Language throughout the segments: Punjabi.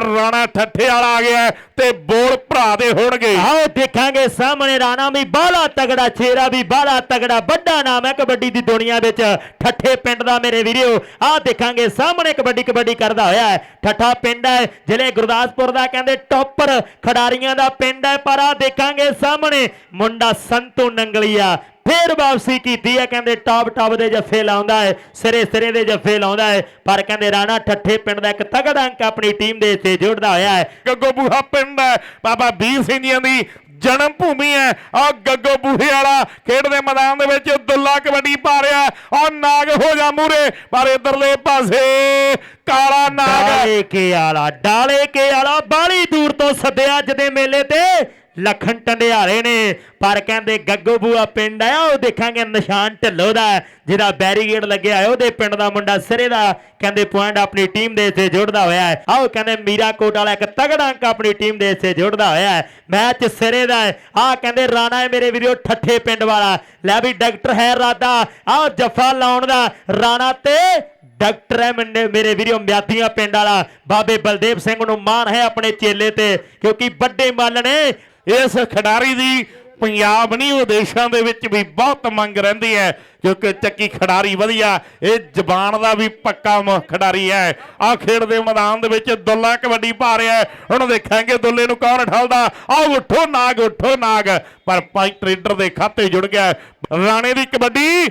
ਰਾਣਾ ਠੱਠੇ ਵਾਲਾ ਆ ਗਿਆ ਤੇ ਬੋਲ ਭਰਾ ਦੇ ਹੋਣਗੇ। ਆਓ ਦੇਖਾਂਗੇ ਸਾਹਮਣੇ ਰਾਣਾ ਵੀ ਬਾਹਲਾ ਤਗੜਾ, ਛੇਰਾ ਵੀ ਬਾਹਲਾ ਤਗੜਾ, ਵੱਡਾ ਨਾਮ ਹੈ ਕਬੱਡੀ ਦੀ ਦੁਨੀਆ ਵਿੱਚ। ਠੱਠੇ ਪਿੰਡ ਦਾ ਮੇਰੇ ਵੀਰੋ, ਆਹ ਦੇਖਾਂਗੇ ਸਾਹਮਣੇ ਕਬੱਡੀ ਕਬੱਡੀ ਕਰਦਾ ਹੋਇਆ ਹੈ। ਠੱਠਾ ਪਿੰਡ ਹੈ, ਜ਼ਿਲ੍ਹੇ ਗੁਰਦਾਸਪੁਰ ਦਾ ਕਹਿੰਦੇ ਟੌਪਰ ਖਿਡਾਰੀਆਂ ਦਾ ਪਿੰਡ ਹੈ, ਪਰ ਆਹ ਦੇਖਾਂਗੇ ਸਾਹਮਣੇ ਮੁੰਡਾ ਸੰਤੂ ਨੰਗਲੀਆ ਫੇਰ ਵਾਪਸੀ ਕੀਤੀ ਹੈ ਕਹਿੰਦੇ ਟਾਪ ਟਾਪ ਦੇ ਜੱਫੇ ਲਾਉਂਦਾ ਹੈ, ਸਿਰੇ ਸਿਰੇ ਦੇ ਜੱਫੇ ਲਾਉਂਦਾ ਹੈ, ਪਰ ਕਹਿੰਦੇ ਰਾਣਾ ਠੱਠੇ ਪਿੰਡ ਦਾ ਇੱਕ ਤਗੜਾ ਅੰਕ ਆਪਣੀ ਟੀਮ ਦੇ ਇੱਥੇ ਜੋੜਦਾ ਹੋਇਆ ਹੈ। ਗੱਗੋ ਬੂਹਾ ਪਿੰਡ ਹੈ, ਬਾਬਾ ਵੀਰ ਸਿੰਘ ਜੀਆਂ ਦੀ ਜਨਮ ਭੂਮੀ ਹੈ। ਆ ਗੱਗੋ ਬੂਹੇ ਵਾਲਾ ਖੇਡ ਦੇ ਮੈਦਾਨ ਦੇ ਵਿੱਚ ਦੁੱਲਾ ਕਬੱਡੀ ਪਾ ਰਿਹਾ ਆ ਨਾਗ ਹੋ ਜਾ ਮੂਰੇ ਪਰ ਇਧਰਲੇ ਪਾਸੇ ਕਾਲਾ ਨਾਗ ਡਾਲੇ ਕੇ ਆਲਾ, ਡਾਲੇ ਕੇ ਆਲਾ, ਬਾਲੀ ਦੂਰ ਤੋਂ ਸੱਦਿਆ ਅੱਜ ਦੇ ਮੇਲੇ ਤੇ। ਲਖਣ ਟੰਡਿਆਰੇ ਨੇ, ਪਰ ਕਹਿੰਦੇ ਗੱਗੋ ਬੂਆ ਪਿੰਡ ਆ ਉਹ ਦੇਖਾਂਗੇ ਨਿਸ਼ਾਨ ਢੱਲੋ ਦਾ ਜਿਹਦਾ ਬੈਰੀਗੇਡ ਲੱਗਿਆ ਹੈ, ਉਹਦੇ ਪਿੰਡ ਦਾ ਮੁੰਡਾ ਸਿਰੇ ਦਾ, ਕਹਿੰਦੇ ਪੁਆਇੰਟ ਆਪਣੀ ਟੀਮ ਦੇ ਇੱਥੇ ਜੋੜਦਾ ਹੋਇਆ ਹੈ। ਆਓ ਕਹਿੰਦੇ ਮੀਰਾ ਕੋਟ ਵਾਲਾ ਇੱਕ ਤਗੜਾ ਅੰਕ ਆਪਣੀ ਟੀਮ ਦੇ ਇੱਥੇ ਜੋੜਦਾ ਹੋਇਆ ਹੈ। ਮੈਚ ਸਿਰੇ ਦਾ ਹੈ। ਆਹ ਕਹਿੰਦੇ ਰਾਣਾ ਹੈ ਮੇਰੇ ਵੀਰੋ, ਠੱਠੇ ਪਿੰਡ ਵਾਲਾ। ਲੈ ਵੀ ਡਾਕਟਰ ਹੈ ਰਾਦਾ। ਆਹ ਜੱਫਾ ਲਾਉਣ ਦਾ ਰਾਣਾ ਤੇ ਡਾਕਟਰ ਹੈ ਮੰਨੇ ਮੇਰੇ ਵੀਰੋ, ਮਿਆਦੀਆਂ ਪਿੰਡ ਵਾਲਾ। ਬਾਬੇ ਬਲਦੇਵ ਸਿੰਘ ਨੂੰ ਮਾਣ ਹੈ ਆਪਣੇ ਚੇਲੇ ਤੇ, ਕਿਉਂਕਿ ਵੱਡੇ ਮੱਲ ਨੇ ਇਸ ਖਿਡਾਰੀ ਦੀ ਪੰਜਾਬ ਨਹੀਂ ਵਿਦੇਸ਼ਾਂ ਦੇ ਵਿੱਚ ਵੀ ਬਹੁਤ ਮੰਗ ਰਹਿੰਦੀ ਹੈ, ਕਿਉਂਕਿ ਚੱਕੀ ਖਿਡਾਰੀ ਵਧੀਆ, ਇਹ ਜ਼ਬਾਨ ਦਾ ਵੀ ਪੱਕਾ ਖਿਡਾਰੀ ਹੈ। ਆ ਖੇਡ ਦੇ ਮੈਦਾਨ ਦੇ ਵਿੱਚ ਦੁੱਲਾ ਕਬੱਡੀ ਪਾ ਰਿਹਾ ਹੁਣ ਦੇਖਾਂਗੇ ਦੁੱਲੇ ਨੂੰ ਕੌਣ ਠਲਦਾ। ਆ ਉੱਠੋ ਨਾਗ ਉੱਠੋ ਨਾਗ। ਪਰ ਪਾਈ ਟ੍ਰੇਡਰ ਦੇ ਖਾਤੇ ਜੁੜ ਗਿਆ। ਰਾਣੇ ਦੀ ਕਬੱਡੀ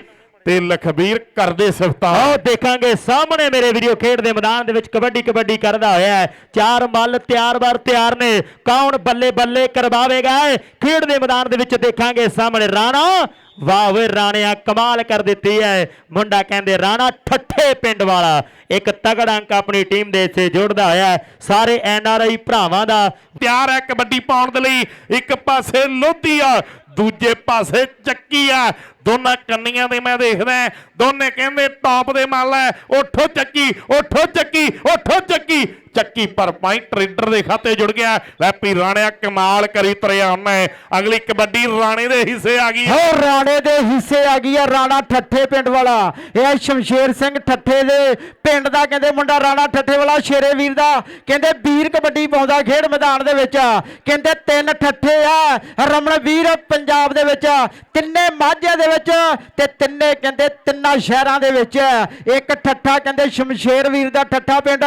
ਤੇ ਲਖਬੀਰ ਕਰਦੇ ਸਿਫਤਾਂ। ਆਓ ਦੇਖਾਂਗੇ, ਸਾਹਮਣੇ ਮੇਰੇ ਵੀਡੀਓ ਖੇਡ ਦੇ ਮੈਦਾਨ ਦੇ ਵਿੱਚ ਕਬੱਡੀ ਕਬੱਡੀ ਕਰਦਾ ਹੋਇਆ ਹੈ। ਚਾਰ ਮੱਲ ਤਿਆਰ ਬਾਰ ਤਿਆਰ ਨੇ। ਕੌਣ ਬੱਲੇ ਬੱਲੇ ਕਰਵਾਵੇਗਾ ਖੇਡ ਦੇ ਮੈਦਾਨ ਦੇ ਵਿੱਚ ਦੇਖਾਂਗੇ ਸਾਹਮਣੇ ਰਾਣਾ। ਵਾਹ ਵੇ ਰਾਣਿਆ ਕਮਾਲ ਕਰ ਦਿੱਤੀ ਹੈ। ਮੁੰਡਾ ਕਹਿੰਦੇ, ਰਾਣਾ ਠੱਠੇ ਪਿੰਡ ਵਾਲਾ। ਇੱਕ ਤਗੜਾ ਅੰਕ ਆਪਣੀ ਟੀਮ ਦੇ ਇੱਥੇ ਜੋੜਦਾ ਹੋਇਆ ਸਾਰੇ ਐਨ ਆਰ ਆਈ ਭਰਾਵਾਂ ਦਾ ਪਿਆਰ ਹੈ ਕਬੱਡੀ ਪਾਉਣ ਦੇ ਲਈ। ਇੱਕ ਪਾਸੇ ਲੋਧੀ ਆ ਦੂਜੇ ਪਾਸੇ ਚੱਕੀ ਆ। ਦੋਨਾਂ ਕੰਨੀਆਂ ਦੇ ਮੈਂ ਦੇਖਦਾ ਦੋਨੇ ਕਹਿੰਦੇ, ਟੌਪ ਦੇ ਮਾਲ ਹੈ। ਉੱਠੋ ਚੱਕੀ ਉੱਠੋ ਚੱਕੀ ਉੱਠੋ ਚੱਕੀ। ਚੱਕੀ ਪਰ ਪੁਆਇੰਟ ਟ੍ਰੇਡਰ ਦੇ ਖਾਤੇ ਜੁੜ ਗਿਆ। ਲੈਪੀ ਰਾਣਿਆ ਕਮਾਲ ਕਰੀ ਤਰਿਆ ਉਹਨੇ। ਅਗਲੀ ਕਬੱਡੀ ਰਾਣੇ ਦੇ ਹਿੱਸੇ ਆ ਗਈ। ਹੋ ਰਾਣੇ ਦੇ ਹਿੱਸੇ ਆ ਗਈ ਆ ਰਾਣਾ ਠੱਠੇ ਪਿੰਡ ਵਾਲਾ। ਇਹ ਸ਼ਮਸ਼ੇਰ ਸਿੰਘ ਠੱਠੇ ਦੇ ਪਿੰਡ ਦਾ। ਕਹਿੰਦੇ ਮੁੰਡਾ ਰਾਣਾ ਠੱਠੇ ਵਾਲਾ ਸ਼ੇਰੇ ਵੀਰ ਦਾ। ਕਹਿੰਦੇ ਵੀਰ ਕਬੱਡੀ ਪਾਉਂਦਾ ਖੇਡ ਮੈਦਾਨ ਦੇ ਵਿੱਚ। ਕਹਿੰਦੇ ਤਿੰਨ ਠੱਠੇ ਆ। ਰਮਣ ਵੀਰ ਪੰਜਾਬ ਦੇ ਵਿੱਚ। ਤਿੰਨੇ ਮਾਝੇ ਦੇ ਵਿੱਚ ਤੇ ਤਿੰਨੇ ਕਹਿੰਦੇ ਤਿੰਨਾਂ ਸ਼ਹਿਰਾਂ ਦੇ ਵਿੱਚ। ਇੱਕ ਠੱਠਾ ਕਹਿੰਦੇ ਸ਼ਮਸ਼ੇਰ ਵੀਰ ਦਾ ਠੱਠਾ ਪਿੰਡ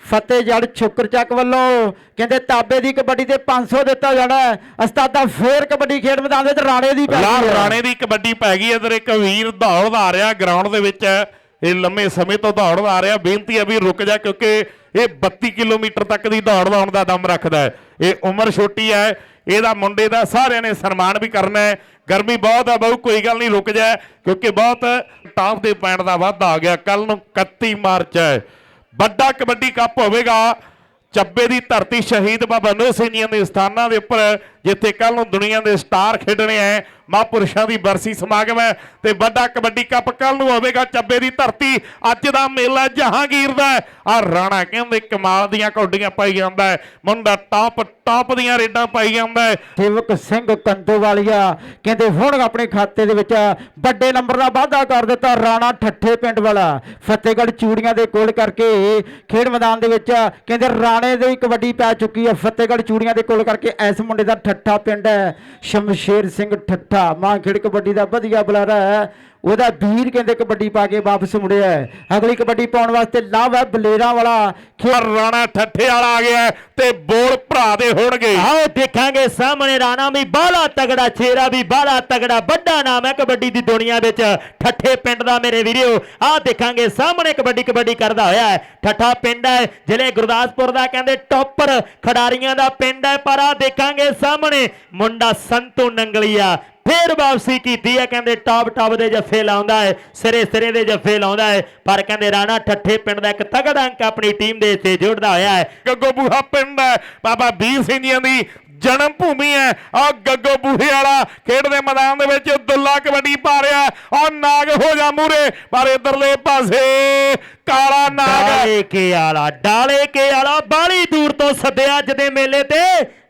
ਫਤਿਹਗੜ੍ਹ ਛੁਕਰ ਚੱਕ ਵੱਲੋਂ ਕਹਿੰਦੇ ਤਾਬੇ ਦੀ ਕਬੱਡੀ ਤੇ 500 ਦਿੱਤਾ ਜਾਣਾ ਹੈ। ਉਸਤਾਦਾ ਫੇਰ ਕਬੱਡੀ ਖੇਡ ਮੈਦਾਨ ਦੇ ਵਿੱਚ ਰਾਣੇ ਦੀ ਪੈ ਗਈ ਹੈ। ਰਾਣੇ ਦੀ ਕਬੱਡੀ ਪੈ ਗਈ ਇਧਰ ਇੱਕ ਵੀਰ ਦੌੜਦਾ ਆ ਰਿਹਾ ਗਰਾਊਂਡ ਦੇ ਵਿੱਚ ਇਹ ਲੰਮੇ ਸਮੇਂ ਤੋਂ ਦੌੜਦਾ ਆ ਰਿਹਾ। ਬੇਨਤੀ ਹੈ ਵੀ ਰੁਕ ਜਾ ਕਿਉਂਕਿ ਇਹ 32 ਕਿਲੋਮੀਟਰ ਤੱਕ ਦੀ ਦੌੜ ਲਾਉਣ ਦਾ ਦਮ ਰੱਖਦਾ ਹੈ। ਇਹ ਉਮਰ ਛੋਟੀ ਹੈ ਇਹਦਾ ਮੁੰਡੇ ਦਾ ਸਾਰਿਆਂ ਨੇ ਸਨਮਾਨ ਵੀ ਕਰਨਾ ਹੈ। ਗਰਮੀ ਬਹੁਤ ਆ ਬਹੁ ਕੋਈ ਗੱਲ ਨਹੀਂ ਰੁਕ ਜਾ ਕਿਉਂਕਿ ਬਹੁਤ ਟਾਪ ਦੇ ਪੁਆਇੰਟ ਦਾ ਵਾਧਾ ਆ ਗਿਆ। ਕੱਲ ਨੂੰ 31 ਮਾਰਚ ਹੈ। ਵੱਡਾ ਕਬੱਡੀ ਕੱਪ ਹੋਵੇਗਾ। ਚੱਬੇ ਦੀ ਧਰਤੀ ਸ਼ਹੀਦ ਬਾਬਾ ਨੋ ਸਿੰਘ ਜੀਆਂ ਦੇ ਸਥਾਨਾਂ ਦੇ ਉੱਪਰ ਜਿੱਥੇ ਕੱਲ ਨੂੰ ਦੁਨੀਆ ਦੇ ਸਟਾਰ ਖੇਡਣੇ ਆ ਮਹਾਂਪੁਰਸ਼ਾਂ ਦੀ ਬਰਸੀ ਸਮਾਗਮ ਹੈ ਤੇ ਵੱਡਾ ਕਬੱਡੀ ਕੱਪ ਕੱਲ ਨੂੰ ਹੋਵੇਗਾ ਚੱਬੇ ਦੀ ਧਰਤੀ। ਅੱਜ ਦਾ ਮੇਲਾ ਜਹਾਂਗੀਰ ਦਾ ਆ ਰਾਣਾ ਕਹਿੰਦੇ ਕਮਾਲ ਦੀਆਂ ਕੌਡੀਆਂ ਪਾਈ ਜਾਂਦਾ ਹੈ ਮੁੰਡਾ ਟਾਪ ਟਾਪ ਦੀਆਂ ਰੇਡਾਂ ਪਾਈ ਜਾਂਦਾ ਹੈ ਸੇਵਕ ਸਿੰਘ ਕੰਦੋਵਾਲੀਆ ਕਹਿੰਦੇ ਹੁਣ ਆਪਣੇ ਖਾਤੇ ਦੇ ਵਿੱਚ ਵੱਡੇ ਨੰਬਰ ਦਾ ਵਾਅਦਾ ਕਰ ਦਿੱਤਾ ਰਾਣਾ ਠੱਠੇ ਪਿੰਡ ਵਾਲਾ। ਫਤਿਹਗੜ੍ਹ ਚੂੜੀਆਂ ਦੇ ਕੋਲ ਕਰਕੇ ਖੇਡ ਮੈਦਾਨ ਦੇ ਵਿੱਚ ਕਹਿੰਦੇ ਰਾਣੇ ਦੀ ਕਬੱਡੀ ਪੈ ਚੁੱਕੀ ਹੈ ਫਤਿਹਗੜ੍ਹ ਚੂੜੀਆਂ ਦੇ ਕੋਲ ਕਰਕੇ ਇਸ ਮੁੰਡੇ ਦਾ ਠੱਠਾ ਪਿੰਡ ਹੈ ਸ਼ਮਸ਼ੇਰ ਸਿੰਘ ਠੱਠਾ ਮਾਂ ਖੇਡ ਕਬੱਡੀ ਦਾ ਵਧੀਆ ਬੁਲਾਰਾ ਹੈ ਉਹਦਾ ਵੀਰ ਕਹਿੰਦੇ ਕਬੱਡੀ ਪਾ ਕੇ ਵਾਪਸ ਮੁੜਿਆ। ਅਗਲੀ ਕਬੱਡੀ ਪਾਉਣ ਵਾਸਤੇ ਲਾਭ ਹੈ ਬਲੇਰਾਂ ਵਾਲਾ। ਰਾਣਾ ਠੱਠੇ ਵਾਲਾ ਆ ਗਿਆ ਤੇ ਬੋਲ ਭਰਾ ਦੇ ਹੋਣਗੇ। ਆਓ ਦੇਖਾਂਗੇ ਸਾਹਮਣੇ ਰਾਣਾ ਵੀ ਬਾਹਲਾ ਤਗੜਾ ਛੇਰਾ ਵੀ ਬਾਹਲਾ ਤਗੜਾ ਵੱਡਾ ਨਾਮ ਹੈ ਕਬੱਡੀ ਦੀ ਦੁਨੀਆ ਵਿੱਚ। ਠੱਠੇ ਪਿੰਡ ਦਾ ਮੇਰੇ ਵੀਰੋ ਆਹ ਦੇਖਾਂਗੇ ਸਾਹਮਣੇ ਕਬੱਡੀ ਕਬੱਡੀ ਕਰਦਾ ਹੋਇਆ ਹੈ। ਠੱਠਾ ਪਿੰਡ ਹੈ ਜ਼ਿਲ੍ਹੇ ਗੁਰਦਾਸਪੁਰ ਦਾ ਕਹਿੰਦੇ ਟੌਪਰ ਖਿਡਾਰੀਆਂ ਦਾ ਪਿੰਡ ਹੈ ਪਰ ਆਹ ਦੇਖਾਂਗੇ ਸਾਹਮਣੇ ਮੁੰਡਾ ਸੰਤੂ ਨੰਗਲੀਆ। ਫੇਰ ਵਾਪਸੀ ਕੀਤੀ ਹੈ ਕਹਿੰਦੇ ਟਾਪ ਟਾਪ ਦੇ ਜੱਫੇ ਲਾਉਂਦਾ ਹੈ, ਸਿਰੇ ਸਿਰੇ ਦੇ ਜੱਫੇ ਲਾਉਂਦਾ ਹੈ, ਪਰ ਕਹਿੰਦੇ ਰਾਣਾ ਠੱਠੇ ਪਿੰਡ ਦਾ ਇੱਕ ਤਗੜਾ ਅੰਕ ਆਪਣੀ ਟੀਮ ਦੇ ਇੱਥੇ ਜੋੜਦਾ ਹੋਇਆ ਹੈ। ਗੱਗੋ ਬੂਹਾ ਪਿੰਡ ਹੈ, ਬਾਬਾ ਵੀਰ ਸਿੰਘ ਜੀਆਂ ਦੀ ਜਨਮ ਭੂਮੀ ਹੈ। ਆ ਗੱਗੋ ਬੂਹੇ ਵਾਲਾ ਖੇਡ ਦੇ ਮੈਦਾਨ ਦੇ ਵਿੱਚ ਦੁੱਲਾ ਕਬੱਡੀ ਪਾ ਰਿਹਾ ਆ ਨਾਗ ਹੋ ਜਾ ਮੂਰੇ, ਪਰ ਇਧਰਲੇ ਪਾਸੇ ਕਾਲਾ ਨਾਗ ਡਾਲੇ ਕੇ ਆਲਾ, ਡਾਲੇ ਕੇ ਆਲਾ, ਬਾਲੀ ਦੂਰ ਤੋਂ ਸੱਦਿਆ ਅੱਜ ਦੇ ਮੇਲੇ ਤੇ।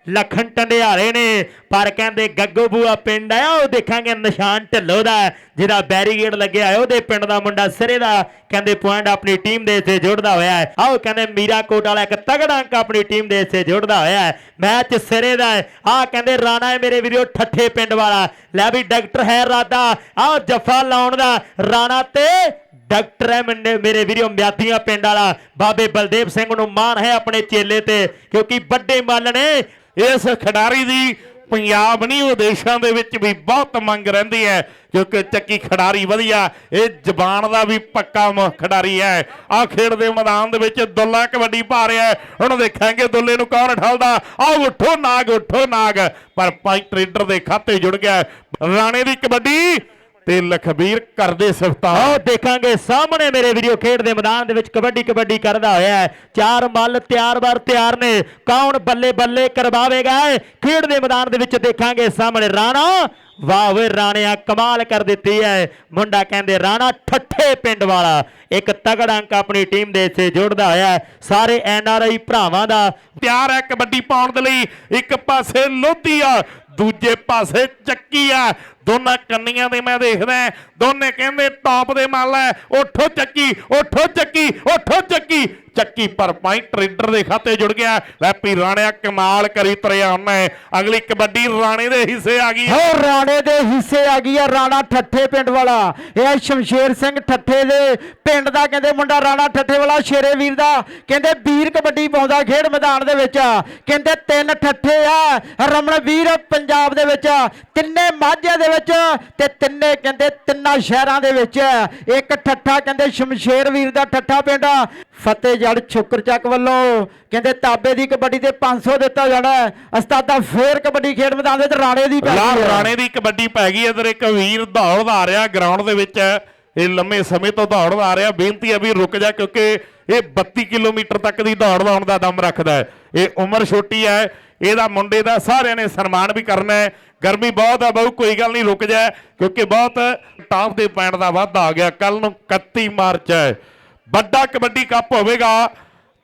ਲਖਣ ਟੰਡਿਆਰੇ ਨੇ, ਪਰ ਕਹਿੰਦੇ ਗੱਗੋ ਬੂਆ ਪਿੰਡ ਆ ਉਹ ਦੇਖਾਂਗੇ ਨਿਸ਼ਾਨ ਢਿੱਲੋਂ ਦਾ ਜਿਹਦਾ ਬੈਰੀਗੇਡ ਲੱਗਿਆ ਹੈ ਉਹਦੇ ਪਿੰਡ ਦਾ ਮੁੰਡਾ ਸਿਰੇ ਦਾ, ਕਹਿੰਦੇ ਪੁਆਇੰਟ ਆਪਣੀ ਟੀਮ ਦੇ ਇੱਥੇ ਜੁੜਦਾ ਹੋਇਆ ਹੈ। ਆਓ ਕਹਿੰਦੇ ਮੀਰਾ ਕੋਟ ਵਾਲਾ ਇੱਕ ਤਗੜਾ ਅੰਕ ਆਪਣੀ ਟੀਮ ਦੇ ਇੱਥੇ ਜੁੜਦਾ ਹੋਇਆ ਹੈ। ਮੈਚ ਸਿਰੇ ਦਾ ਹੈ। ਆਹ ਕਹਿੰਦੇ ਰਾਣਾ ਹੈ ਮੇਰੇ ਵੀਰੋ, ਠੱਠੇ ਪਿੰਡ ਵਾਲਾ। ਲੈ ਵੀ ਡਾਕਟਰ ਹੈ ਰਾਦਾ। ਆਹ ਜਫਾ ਲਾਉਣ ਦਾ ਰਾਣਾ ਤੇ ਡਾਕਟਰ ਹੈ ਮੰਡੇ ਮੇਰੇ ਵੀਰੋ, ਮਿਆਦੀਆਂ ਪਿੰਡ ਵਾਲਾ। ਬਾਬੇ ਬਲਦੇਵ ਸਿੰਘ ਨੂੰ ਮਾਣ ਹੈ ਆਪਣੇ ਚੇਲੇ ਤੇ, ਕਿਉਂਕਿ ਵੱਡੇ ਮੱਲ ਨੇ। ਇਸ ਖਿਡਾਰੀ ਦੀ ਪੰਜਾਬ ਨਹੀਂ ਵਿਦੇਸ਼ਾਂ ਦੇ ਵਿੱਚ ਵੀ ਬਹੁਤ ਮੰਗ ਰਹਿੰਦੀ ਹੈ, ਕਿਉਂਕਿ ਚੱਕੀ ਖਿਡਾਰੀ ਵਧੀਆ, ਇਹ ਜ਼ਬਾਨ ਦਾ ਵੀ ਪੱਕਾ ਖਿਡਾਰੀ ਹੈ। ਆ ਖੇਡ ਦੇ ਮੈਦਾਨ ਦੇ ਵਿੱਚ ਦੁੱਲਾ ਕਬੱਡੀ ਪਾ ਰਿਹਾ ਹੈ। ਹੁਣ ਦੇਖਾਂਗੇ ਦੁੱਲੇ ਨੂੰ ਕੌਣ ਠਲਦਾ। ਆ ਉੱਠੋ ਨਾਗ ਉੱਠੋ ਨਾਗ। ਪਰ ਪਾਈ ਟ੍ਰੇਡਰ ਦੇ ਖਾਤੇ ਜੁੜ ਗਿਆ ਰਾਣੇ ਦੀ ਕਬੱਡੀ ਤੇ ਲਖਬੀਰ ਕਰਦੇ ਸਿਫਤਾਂ ਆਓ ਦੇਖਾਂਗੇ, ਸਾਹਮਣੇ ਮੇਰੇ ਵੀਡੀਓ ਖੇਡ ਦੇ ਮੈਦਾਨ ਦੇ ਵਿੱਚ ਕਬੱਡੀ ਕਬੱਡੀ ਕਰਦਾ ਹੋਇਆ ਹੈ। ਚਾਰ ਮੱਲ ਤਿਆਰ ਬਰ ਤਿਆਰ ਨੇ। ਕੌਣ ਬੱਲੇ ਬੱਲੇ ਕਰਵਾਵੇਗਾ ਖੇਡ ਦੇ ਮੈਦਾਨ ਦੇ ਵਿੱਚ ਦੇਖਾਂਗੇ, ਸਾਹਮਣੇ ਰਾਣਾ। ਵਾਹ ਵੇ ਰਾਣਿਆ ਕਮਾਲ ਕਰ ਦਿੱਤੀ ਹੈ। ਮੁੰਡਾ ਕਹਿੰਦੇ, ਰਾਣਾ ਠੱਠੇ ਪਿੰਡ ਵਾਲਾ। ਇੱਕ ਤਗੜਾ ਅੰਕ ਆਪਣੀ ਟੀਮ ਦੇ ਇੱਥੇ ਜੋੜਦਾ ਹੋਇਆ ਸਾਰੇ ਐਨ ਆਰ ਆਈ ਭਰਾਵਾਂ ਦਾ ਪਿਆਰ ਹੈ ਕਬੱਡੀ ਪਾਉਣ ਦੇ ਲਈ। ਇੱਕ ਪਾਸੇ ਲੋਧੀ ਆ, ਦੂਜੇ ਪਾਸੇ ਚੱਕੀ ਆ। ਦੋਨਾਂ ਕੰਨੀਆਂ ਦੇ ਮੈਂ ਦੇਖਦਾ ਦੋਨੇ ਕਹਿੰਦੇ ਟੌਪ ਦੇ ਮਾਲ ਹੈ। ਉੱਠੋ ਚੱਕੀ ਉੱਠੋ ਚੱਕੀ ਉੱਠੋ ਚੱਕੀ। ਚੱਕੀ ਪਰ ਪਾਈ ਟ੍ਰੇਡਰ ਦੇ ਖਾਤੇ ਜੁੜ ਗਿਆ। ਲੈਪੀ ਰਾਣਿਆ ਕਮਾਲ ਕਰੀ ਤਰਿਆ ਉਹਨੇ ਅਗਲੀ ਕਬੱਡੀ ਰਾਣੇ ਦੇ ਹਿੱਸੇ ਆ ਗਈ ਹੋ। ਰਾਣੇ ਦੇ ਹਿੱਸੇ ਆ ਗਈ ਆ ਰਾਣਾ ਠੱਠੇ ਪਿੰਡ ਵਾਲਾ। ਇਹ ਸ਼ਮਸ਼ੇਰ ਸਿੰਘ ਠੱਠੇ ਦੇ ਪਿੰਡ ਦਾ, ਕਹਿੰਦੇ ਮੁੰਡਾ ਰਾਣਾ ਠੱਠੇ ਵਾਲਾ, ਸ਼ੇਰੇ ਵੀਰ ਦਾ। ਕਹਿੰਦੇ ਵੀਰ ਕਬੱਡੀ ਪਾਉਂਦਾ ਖੇਡ ਮੈਦਾਨ ਦੇ ਵਿੱਚ। ਕਹਿੰਦੇ ਤਿੰਨ ਠੱਠੇ ਆ ਰਮਣ ਵੀਰ ਪੰਜਾਬ ਦੇ ਵਿੱਚ। ਤਿੰਨੇ ਮਾਝੇ ਦੇ ਵਿੱਚ ਤੇ ਤਿੰਨੇ ਕਹਿੰਦੇ ਤਿੰਨਾਂ ਸ਼ਹਿਰਾਂ ਦੇ ਵਿੱਚ। ਇੱਕ ਠੱਠਾ ਕਹਿੰਦੇ ਸ਼ਮਸ਼ੇਰ ਵੀਰ ਦਾ ਠੱਠਾ ਪਿੰਡ ਫਤਿਹਜੜ ਛੁੱਕਰ ਚੱਕ ਵੱਲੋਂ ਕਹਿੰਦੇ ਤਾਬੇ ਦੀ ਕਬੱਡੀ ਤੇ 500 ਦਿੱਤਾ ਜਾਣਾ ਹੈ। ਉਸਤਾਦਾ ਫੇਰ ਕਬੱਡੀ ਖੇਡ ਮੈਦਾਨ ਦੇ ਵਿੱਚ ਰਾਣੇ ਦੀ। ਰਾਣੇ ਦੀ ਕਬੱਡੀ ਪੈ ਗਈ ਇਧਰ ਇੱਕ ਵੀਰ ਦੌੜਦਾ ਆ ਰਿਹਾ ਗਰਾਊਂਡ ਦੇ ਵਿੱਚ। ਇਹ ਲੰਮੇ ਸਮੇਂ ਤੋਂ ਦੌੜਦਾ ਆ ਰਿਹਾ। ਬੇਨਤੀ ਹੈ ਵੀ ਰੁਕ ਜਾ ਕਿਉਂਕਿ ਇਹ 32 ਕਿਲੋਮੀਟਰ ਤੱਕ ਦੀ ਦੌੜ ਲਾਉਣ ਦਾ ਦਮ ਰੱਖਦਾ ਹੈ। ਇਹ ਉਮਰ ਛੋਟੀ ਹੈ। ਇਹਦਾ ਮੁੰਡੇ ਦਾ ਸਾਰਿਆਂ ਨੇ ਸਨਮਾਨ ਵੀ ਕਰਨਾ ਹੈ। ਗਰਮੀ ਬਹੁਤ ਆ ਬਹੁ ਕੋਈ ਗੱਲ ਨਹੀਂ, ਰੁਕ ਜਾ, ਕਿਉਂਕਿ ਬਹੁਤ ਟਾਪ ਦੇ ਪੈਣ ਦਾ ਵਾਧਾ ਆ ਗਿਆ। ਕੱਲ ਨੂੰ 31 ਮਾਰਚ ਹੈ। ਵੱਡਾ ਕਬੱਡੀ ਕੱਪ ਹੋਵੇਗਾ।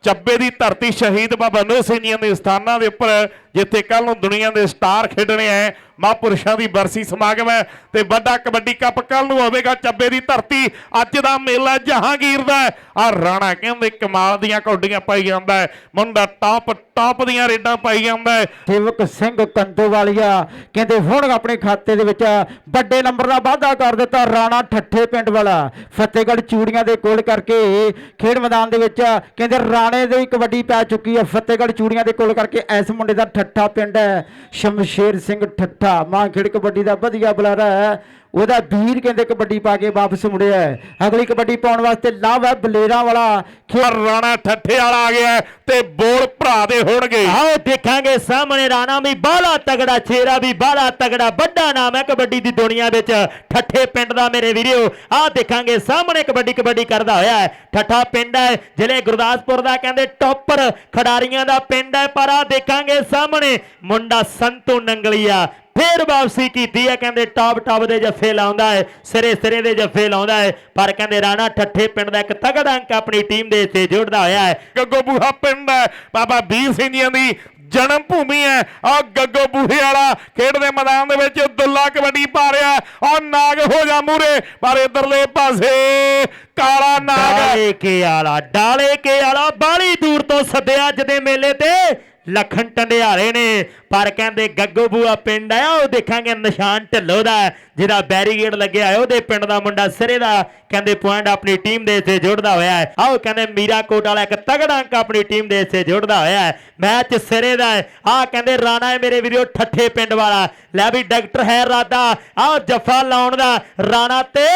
ਚੱਬੇ ਦੀ ਧਰਤੀ ਸ਼ਹੀਦ ਬਾਬਾ ਨੋ ਸਿੰਘੀਆਂ ਦੇ ਸਥਾਨਾਂ ਦੇ ਉੱਪਰ ਜਿੱਥੇ ਕੱਲ ਨੂੰ ਦੁਨੀਆ ਦੇ ਸਟਾਰ ਖੇਡਣੇ ਆ ਮਹਾਂਪੁਰਸ਼ਾਂ ਦੀ ਬਰਸੀ ਸਮਾਗਮ ਹੈ ਤੇ ਵੱਡਾ ਕਬੱਡੀ ਕੱਪ ਕੱਲ ਨੂੰ ਹੋਵੇਗਾ ਚੱਬੇ ਦੀ ਧਰਤੀ। ਅੱਜ ਦਾ ਮੇਲਾ ਜਹਾਂਗੀਰ ਦਾ ਆ ਰਾਣਾ ਕਹਿੰਦੇ ਕਮਾਲ ਦੀਆਂ ਕੌਡੀਆਂ ਪਾਈ ਜਾਂਦਾ ਹੈ ਮੁੰਡਾ ਟਾਪ ਟਾਪ ਦੀਆਂ ਰੇਡਾਂ ਪਾਈ ਜਾਂਦਾ ਹੈ ਸੇਵਕ ਸਿੰਘ ਕੰਦੋਵਾਲੀਆ ਕਹਿੰਦੇ ਹੁਣ ਆਪਣੇ ਖਾਤੇ ਦੇ ਵਿੱਚ ਵੱਡੇ ਨੰਬਰ ਦਾ ਵਾਅਦਾ ਕਰ ਦਿੱਤਾ ਰਾਣਾ ਠੱਠੇ ਪਿੰਡ ਵਾਲਾ। ਫਤਿਹਗੜ੍ਹ ਚੂੜੀਆਂ ਦੇ ਕੋਲ ਕਰਕੇ ਖੇਡ ਮੈਦਾਨ ਦੇ ਵਿੱਚ ਕਹਿੰਦੇ ਰਾਣੇ ਦੀ ਕਬੱਡੀ ਪੈ ਚੁੱਕੀ ਹੈ ਫਤਿਹਗੜ੍ਹ ਚੂੜੀਆਂ ਦੇ ਕੋਲ ਕਰਕੇ ਇਸ ਮੁੰਡੇ ਦਾ ਠੱਠਾ ਪਿੰਡ ਹੈ ਸ਼ਮਸ਼ੇਰ ਸਿੰਘ ਠੱਠਾ। ਮਾਂ ਖੇਡ ਕਬੱਡੀ ਦਾ ਵਧੀਆ ਬੁਲਾਰਾ ਹੈ। ਉਹਦਾ ਵੀਰ ਕਹਿੰਦੇ ਕਬੱਡੀ ਪਾ ਕੇ ਵਾਪਸ ਮੁੜਿਆ। ਅਗਲੀ ਕਬੱਡੀ ਪਾਉਣ ਵਾਸਤੇ ਲਵ ਹੈ ਬਲੇਰਾਂ ਵਾਲਾ। ਖੇ- ਪਰ ਰਾਣਾ ਠੱਠੇ ਵਾਲਾ ਆ ਗਿਆ ਤੇ ਬੋਲ ਭਰਾ ਦੇ ਹੋਣਗੇ। ਆਓ ਦੇਖਾਂਗੇ ਸਾਹਮਣੇ ਰਾਣਾ ਵੀ ਬਾਲਾ ਤਗੜਾ ਛੇਰਾ ਵੀ ਬਾਲਾ ਤਗੜਾ ਵੱਡਾ ਨਾਮ ਹੈ ਕਬੱਡੀ ਦੀ ਦੁਨੀਆ ਵਿੱਚ। ਠੱਠੇ ਪਿੰਡ ਦਾ ਮੇਰੇ ਵੀਰੋ ਆਹ ਦੇਖਾਂਗੇ ਸਾਹਮਣੇ ਕਬੱਡੀ ਕਬੱਡੀ ਕਰਦਾ ਹੋਇਆ ਹੈ। ਠੱਠਾ ਪਿੰਡ ਹੈ ਜ਼ਿਲ੍ਹੇ ਗੁਰਦਾਸਪੁਰ ਦਾ ਕਹਿੰਦੇ ਟੌਪਰ ਖਿਡਾਰੀਆਂ ਦਾ ਪਿੰਡ ਹੈ ਪਰ ਆਹ ਦੇਖਾਂਗੇ ਸਾਹਮਣੇ ਮੁੰਡਾ ਸੰਤੂ ਨੰਗਲੀਆ। ਫੇਰ ਵਾਪਸੀ ਕੀਤੀ ਹੈ ਕਹਿੰਦੇ ਟਾਪ ਟਾਪ ਦੇ ਜੱਫੇ ਲਾਉਂਦਾ ਹੈ, ਸਿਰੇ ਸਿਰੇ ਦੇ ਜੱਫੇ ਲਾਉਂਦਾ ਹੈ। ਪਰ ਕਹਿੰਦੇ ਰਾਣਾ ਠੱਠੇ ਪਿੰਡ ਦਾ ਇੱਕ ਤਗੜਾ ਅੰਕ ਆਪਣੀ ਟੀਮ ਦੇ ਇੱਥੇ ਜੋੜਦਾ ਹੋਇਆ ਹੈ। ਗੱਗੋ ਬੂਹਾ ਪਿੰਡ ਹੈ। ਬਾਬਾ ਵੀਰ ਸਿੰਘ ਜੀਆਂ ਦੀ ਜਨਮ ਭੂਮੀ ਹੈ। ਆ ਗੱਗੋ ਬੂਹੇ ਵਾਲਾ ਖੇਡ ਦੇ ਮੈਦਾਨ ਦੇ ਵਿੱਚ ਦੁੱਲਾ ਕਬੱਡੀ ਪਾ ਰਿਹਾ ਆ ਨਾਗ ਹੋ ਜਾ ਮੂਰੇ। ਪਰ ਇਧਰਲੇ ਪਾਸੇ ਕਾਲਾ ਨਾਗ ਡਾਲੇ ਕੇ ਆਲਾ, ਡਾਲੇ ਕੇ ਆਲਾ, ਬਾਲੀ ਦੂਰ ਤੋਂ ਸੱਦਿਆ ਅੱਜ ਦੇ ਮੇਲੇ ਤੇ। ਲਖਣ ਟੰਡਿਆਰੇ ਨੇ, ਪਰ ਕਹਿੰਦੇ ਗੱਗੋ ਬੂਆ ਪਿੰਡ ਆ ਉਹ ਦੇਖਾਂਗੇ ਨਿਸ਼ਾਨ ਢਿੱਲੋਂ ਦਾ ਜਿਹਦਾ ਬੈਰੀਗੇਡ ਲੱਗਿਆ ਹੈ ਉਹਦੇ ਪਿੰਡ ਦਾ ਮੁੰਡਾ ਸਿਰੇ ਦਾ, ਕਹਿੰਦੇ ਪੁਆਇੰਟ ਆਪਣੀ ਟੀਮ ਦੇ ਇੱਥੇ ਜੁੜਦਾ ਹੋਇਆ ਹੈ। ਆਓ ਕਹਿੰਦੇ ਮੀਰਾ ਕੋਟ ਵਾਲਾ ਇੱਕ ਤਗੜਾ ਅੰਕ ਆਪਣੀ ਟੀਮ ਦੇ ਇੱਥੇ ਜੁੜਦਾ ਹੋਇਆ ਹੈ। ਮੈਚ ਸਿਰੇ ਦਾ ਹੈ। ਆਹ ਕਹਿੰਦੇ ਰਾਣਾ ਹੈ ਮੇਰੇ ਵੀਰੋ, ਠੱਠੇ ਪਿੰਡ ਵਾਲਾ। ਲੈ ਵੀ ਡਾਕਟਰ ਹੈ ਰਾਦਾ। ਆਹ ਜਫਾ ਲਾਉਣ ਦਾ ਰਾਣਾ ਤੇ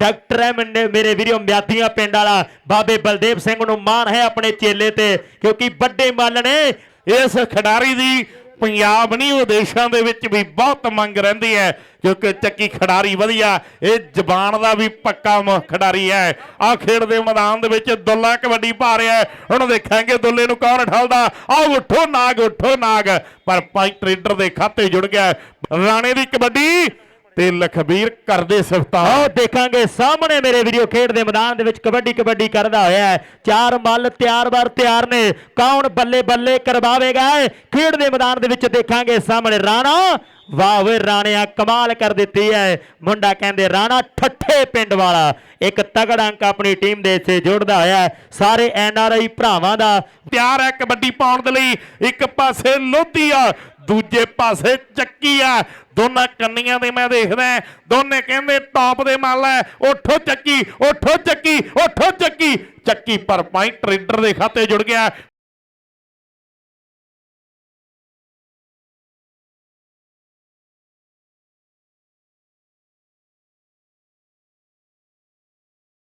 ਡਾਕਟਰ ਹੈ ਮੰਡੇ ਮੇਰੇ ਵੀਰੋ, ਮਿਆਦੀਆਂ ਪਿੰਡ ਵਾਲਾ। ਬਾਬੇ ਬਲਦੇਵ ਸਿੰਘ ਨੂੰ ਮਾਣ ਹੈ ਆਪਣੇ ਚੇਲੇ ਤੇ, ਕਿਉਂਕਿ ਵੱਡੇ ਮੱਲ ਨੇ ਇਸ ਖਿਡਾਰੀ ਦੀ ਪੰਜਾਬ ਨਹੀਂ ਵਿਦੇਸ਼ਾਂ ਦੇ ਵਿੱਚ ਵੀ ਬਹੁਤ ਮੰਗ ਰਹਿੰਦੀ ਹੈ ਕਿਉਂਕਿ ਚੱਕੀ ਖਿਡਾਰੀ ਵਧੀਆ, ਇਹ ਜ਼ਬਾਨ ਦਾ ਵੀ ਪੱਕਾ ਖਿਡਾਰੀ ਹੈ। ਆ ਖੇਡ ਦੇ ਮੈਦਾਨ ਦੇ ਵਿੱਚ ਦੁੱਲਾ ਕਬੱਡੀ ਪਾ ਰਿਹਾ ਹੁਣ ਦੇਖਾਂਗੇ ਦੁੱਲੇ ਨੂੰ ਕੌਣ ਠਲਦਾ। ਆ ਉੱਠੋ ਨਾਗ ਉੱਠੋ ਨਾਗ, ਪਰ ਪਾਈ ਟ੍ਰੇਡਰ ਦੇ ਖਾਤੇ ਜੁੜ ਗਿਆ। ਰਾਣੇ ਦੀ ਕਬੱਡੀ ਤੇ ਲਖਬੀਰ ਕਰਦੇ ਸਿਫਤਾਂ ਆਓ ਦੇਖਾਂਗੇ, ਸਾਹਮਣੇ ਮੇਰੇ ਵੀਡੀਓ ਖੇਡ ਦੇ ਮੈਦਾਨ ਦੇ ਵਿੱਚ ਕਬੱਡੀ ਕਬੱਡੀ ਕਰਦਾ ਹੋਇਆ ਹੈ। ਚਾਰ ਮੱਲ ਤਿਆਰ ਬਾਰ ਤਿਆਰ ਨੇ। ਕੌਣ ਬੱਲੇ ਬੱਲੇ ਕਰਵਾਵੇਗਾ ਖੇਡ ਦੇ ਮੈਦਾਨ ਦੇ ਵਿੱਚ ਦੇਖਾਂਗੇ ਸਾਹਮਣੇ ਰਾਣਾ ਵਾਹ ਵੇ ਰਾਣਿਆ, ਕਮਾਲ ਕਰ ਦਿੱਤੀ ਹੈ ਮੁੰਡਾ ਕਹਿੰਦੇ, ਰਾਣਾ, ਠੱਠੇ ਪਿੰਡ ਵਾਲਾ। ਇੱਕ ਤਗੜਾ ਅੰਕ ਆਪਣੀ ਟੀਮ ਦੇ ਹਿੱਸੇ ਜੋੜਦਾ ਹੋਇਆ ਸਾਰੇ ਐਨ ਆਰ ਆਈ ਭਰਾਵਾਂ ਦਾ ਤਿਆਰ ਹੈ ਕਬੱਡੀ ਪਾਉਣ ਦੇ ਲਈ। ਇੱਕ ਪਾਸੇ ਲੋਧੀ ਆ, ਦੂਜੇ ਪਾਸੇ ਚੱਕੀ ਆ। ਦੋਨਾਂ ਕੰਨੀਆਂ ਦੇ ਮੈਂ ਦੇਖਦਾ ਦੋਨੇ ਕਹਿੰਦੇ, ਟੌਪ ਦੇ ਮਾਲ ਹੈ ਉਠੋ ਚੱਕੀ ਉਠੋ ਚੱਕੀ ਉਠੋ ਚੱਕੀ। ਚੱਕੀ ਪਰ ਪੁਆਇੰਟ ਟ੍ਰੇਡਰ ਦੇ ਖਾਤੇ ਜੁੜ ਗਿਆ।